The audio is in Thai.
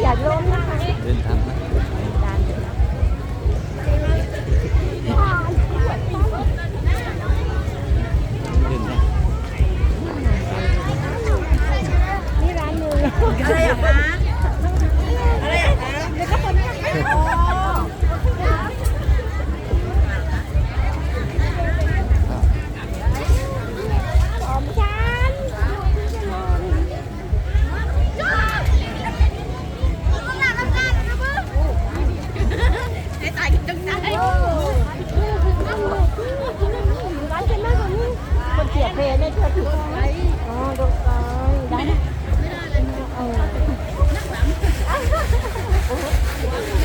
อย่าล้มนะคะเดินทางมานี่ร้านมืออรอคะ เพลไม่เธอถือไว้อ๋อตรงซ้ายได้ไม่ได้เลยเออ